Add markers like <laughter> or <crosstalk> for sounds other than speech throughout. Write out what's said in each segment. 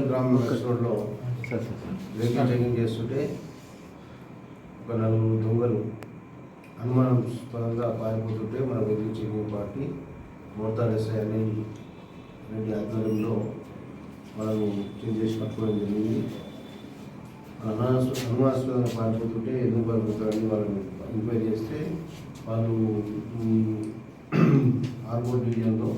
దొంగల్ గ్రామం రోడ్లో vehicle checking చేస్తుంటే ఒక నలుగురు దొంగలు అనుమానాస్పదంగా పారిపోతుంటే మన vehicle checking party motor SI Anil Reddy ఆధ్వర్యంలో మనము చెక్ చేసి పట్టుకోవడం జరిగింది అనుమానాస్ప అనుమానాస్పదంగా పారిపోతుంటే ఎందుకు పారిపోతారని వాళ్ళని ఎంక్వైరీ చేస్తే వాళ్ళు <clears throat> ఆర్మూర్ డివిజన్లో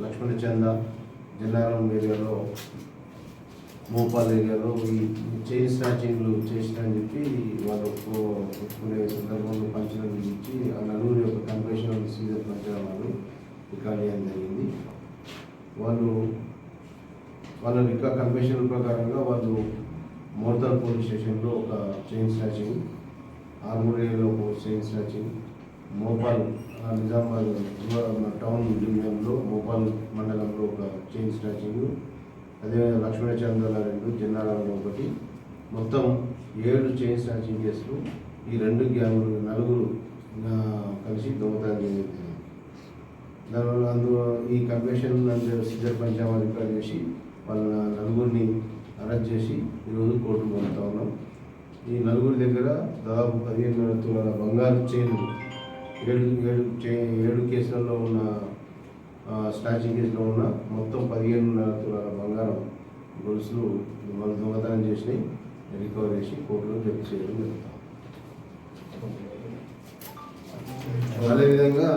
లక్ష్మణ చంద జన్నారం ఏరియాలో భోపాల్ ఏరియాలో ఈ చైన్ స్నాచింగ్లు చేసినని చెప్పి వాళ్ళు ఒప్పుకునే సందర్భంలో పంచడం ఇచ్చి ఆ నలుగురి యొక్క కన్ఫెషన్ సీజర్ పంచడం వాళ్ళు. రికార్డ్ చేయడం జరిగింది. వాళ్ళు వాళ్ళ రికా కన్ఫెషన్ ప్రకారంగా వాళ్ళు మోర్తల్ పోలీస్ స్టేషన్లో ఒక చైన్ స్నాచింగ్ ఆర్మూర్ ఏరియాలో ఒక chain snatching Mopal Nizamabad town డివిజన్లో మోపాల్ మండలంలో ఒక చైన్ స్నాచింగ్ అదేవిధంగా లక్ష్మణ చంద్రాల రెండు జన్నారాలో ఒకటి. మొత్తం ఏడు చైన్ స్నాచింగ్ కేసులు ఈ రెండు గ్యాంగులు నలుగురు కలిసి దొంగతనం జరిగింది దానివల్ల అందులో ఈ కన్వెన్షన్ సిద్ధర్ పంచామా రికార్డ్ చేసి వాళ్ళ నలుగురిని అరెస్ట్ చేసి ఈరోజు కోర్టు పొందుతా ఉన్నాం. ఈ నలుగురి దగ్గర దాదాపు పదిహేను వేల తులాల బంగారు చైన్లు. ఏడు ఏడు చే ఏడు కేసులలో ఉన్న కేసులో ఉన్న మొత్తం పదిహేనున్నర తులాల బంగారం గొలుసులు వాళ్ళు దొంగతనం చేసి రికవర్ చేసి కోర్టులో జప్తు చేయడం జరుగుతాం అదేవిధంగా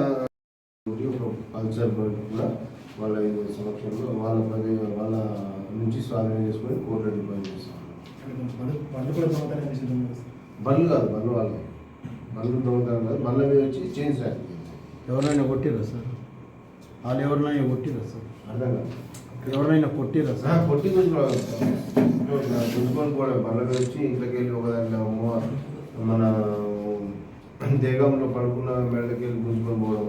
ఒక పల్సర్ బైక్ కూడా వాళ్ళ ఇది సమక్షంలో వాళ్ళ పది వాళ్ళ నుంచి స్వాధీనం చేసుకొని కోర్టులో డిపాజిట్ చేస్తాం బళ్ళు కాదు బళ్ళు వాళ్ళే బళ్ళు దొంగతనం కాదు బళ్ళ మీద వచ్చి చైన్ స్టాక్ ఎవరైనా కొట్టిరా సార్? వాళ్ళు ఎవరినైనా కొట్టిరా సార్? అర్థం కాదు. ఎవరైనా కొట్టిరా ఆ, సార్. కొట్టి గుంజుకొని కూడా మీద వచ్చి ఇంట్లోకి వెళ్ళి ఒక దాంట్లో మన దేగంలో పడుకున్న మెడకి వెళ్ళి గుంజుకొని పోవడం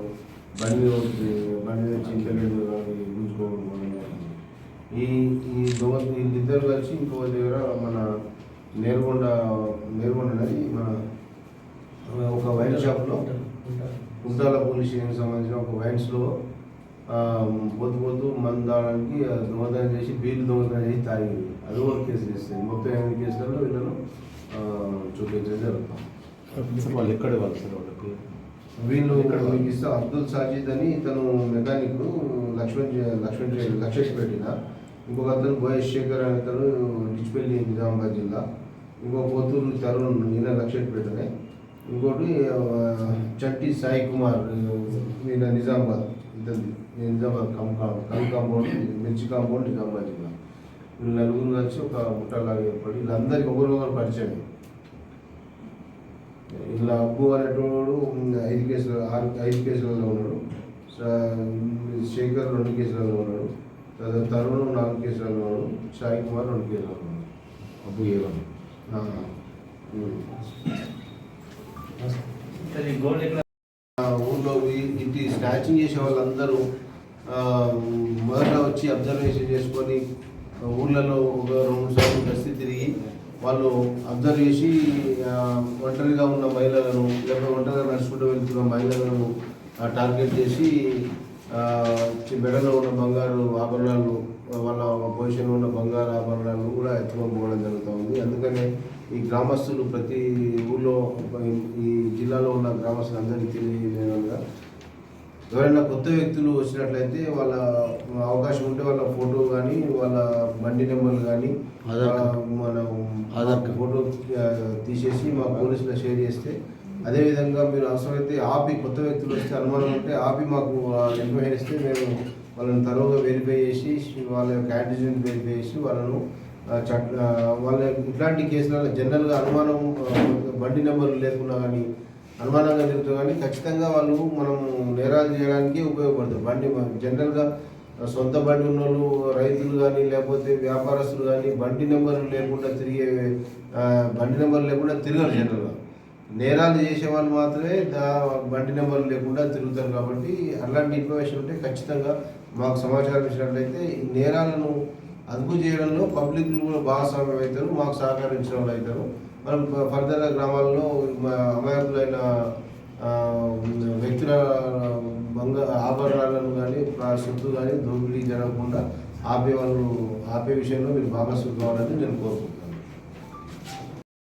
బండి మీద వచ్చి బండి మీద వచ్చి ఇంట్లోకి వెళ్ళి గుంజుకొని పోవడం. ఈ ఈ దొంగ వీళ్ళిద్దరు కలిసి ఇంకో దగ్గర మన నేర్కొండ నేర్కొండ అనేది మన ఒక వైన్ షాప్లో కుంటాల పోలీస్ స్టేషన్కి సంబంధించిన ఒక వైన్స్లో పొద్దు పొద్దు మందు తాగడానికి దొంగతనం చేసి బీర్లు దొంగతనం చేసి తాగింది. అది ఒక కేసు చేస్తుంది మొత్తం ఎనిమిది కేసులలో వీళ్ళను చూపించడం జరుగుతాం వాళ్ళు ఎక్కడ వాళ్ళు సార్ వాళ్ళకి వీళ్ళు ఇక్కడ మీకు ఇస్తే అబ్దుల్ సాజిద్ అని ఇతను మెకానిక్ లక్ష్మణ్ లక్ష్మణ్ లక్ష్మణ్ పెట్టిన ఇంకొక అతను బోయస్ శేఖర్ అనే అతను డిచ్పల్లి నిజామాబాద్ జిల్లా. ఇంకో పోతూరు తరుణ్ ఈయన లక్ష్మణ్ ఇంకోటి చట్టి సాయి కుమార్ ఈయన నిజామాబాద్ ఇతను నిజామాబాద్ కం కం కాంపౌండ్ మిర్చి కాంపౌండ్ నిజామాబాద్ జిల్లా. వీళ్ళు నలుగురు కలిసి ఒక ముట్టలాగా ఏర్పడి వీళ్ళందరికీ ఒకరికొకరు పరిచయం. ఇలా అబ్బు అనేటోడు ఐదు కేసులు ఆరు ఐదు కేసులలో ఉన్నాడు. శేఖర్ రెండు కేసులలో ఉన్నాడు. తర్వాత తరుణ్ నాలుగు కేసులలో ఉన్నాడు. సాయి కుమార్ రెండు కేసులలో ఉన్నాడు. అబ్బు ఏమన్నా ఊళ్ళో ఇంటి స్నాచింగ్ చేసే వాళ్ళందరూ మొదట వచ్చి అబ్జర్వేషన్ చేసుకొని ఊళ్ళలో ఒక రెండు సార్లు బస్సు తిరిగి వాళ్ళు అబ్జర్వ్ చేసి ఒంటరిగా ఉన్న మహిళలను లేకపోతే ఒంటరిగా నడుచుకుంటూ వెళ్తున్న మహిళలను టార్గెట్ చేసి మెడలో ఉన్న బంగారు ఆభరణాలు వాళ్ళ పొజిషన్లో ఉన్న బంగారు ఆభరణాలను కూడా ఎత్తుకొని పోవడం జరుగుతూ ఉంది. అందుకనే ఈ గ్రామస్తులు ప్రతి ఊళ్ళో ఈ జిల్లాలో ఉన్న గ్రామస్తులు అందరికీ తెలియజేయగా ఎవరైనా కొత్త వ్యక్తులు వచ్చినట్లయితే వాళ్ళ అవకాశం ఉంటే వాళ్ళ ఫోటో కానీ వాళ్ళ బండి నెంబర్లు కానీ. మన ఆధార్. ఫోటో తీసేసి మా పోలీసులో షేర్ చేస్తే అదేవిధంగా మీరు అవసరమైతే ఆపి కొత్త వ్యక్తులు వస్తే అనుమానం ఉంటే ఆపి మాకు ఇన్ఫర్మేషన్ ఇస్తే మేము వాళ్ళని తరువుగా వెరిఫై చేసి వాళ్ళ యొక్క యాంటిజెంట్ వెరిఫై చేసి వాళ్ళను ఆ, వాళ్ళ ఇట్లాంటి కేసులలో జనరల్గా అనుమానం బండి నెంబర్లు లేకున్నా కానీ అనుమానంగా తిరుగుతారు కానీ ఖచ్చితంగా వాళ్ళు మనం నేరాలు చేయడానికి ఉపయోగపడతారు. బండి జనరల్గా సొంత బండి ఉన్న వాళ్ళు రైతులు కానీ లేకపోతే వ్యాపారస్తులు కానీ బండి నెంబర్లు లేకుండా తిరిగే బండి నెంబర్ లేకుండా తిరగరు జనరల్గా. నేరాలు చేసే వాళ్ళు మాత్రమే దా బండి నెంబర్లు లేకుండా తిరుగుతారు కాబట్టి అలాంటి ఇన్ఫర్మేషన్ ఉంటే ఖచ్చితంగా మాకు సమాచారం ఇచ్చినట్లయితే ఈ నేరాలను అదుపు చేయడంలో పబ్లిక్ కూడా భాగస్వామ్యం అవుతారు మాకు సహకరించిన వాళ్ళు అవుతారు. మనం ఫర్దర్ గ్రామాల్లో అమాయకులైన వ్యక్తుల బంగ ఆభరణాలను కానీ సొత్తు కానీ దోపిడీ జరగకుండా ఆపే వాళ్ళు ఆపే విషయంలో మీరు భాగస్వామి కావాలని నేను కోరుకుంటున్నాను.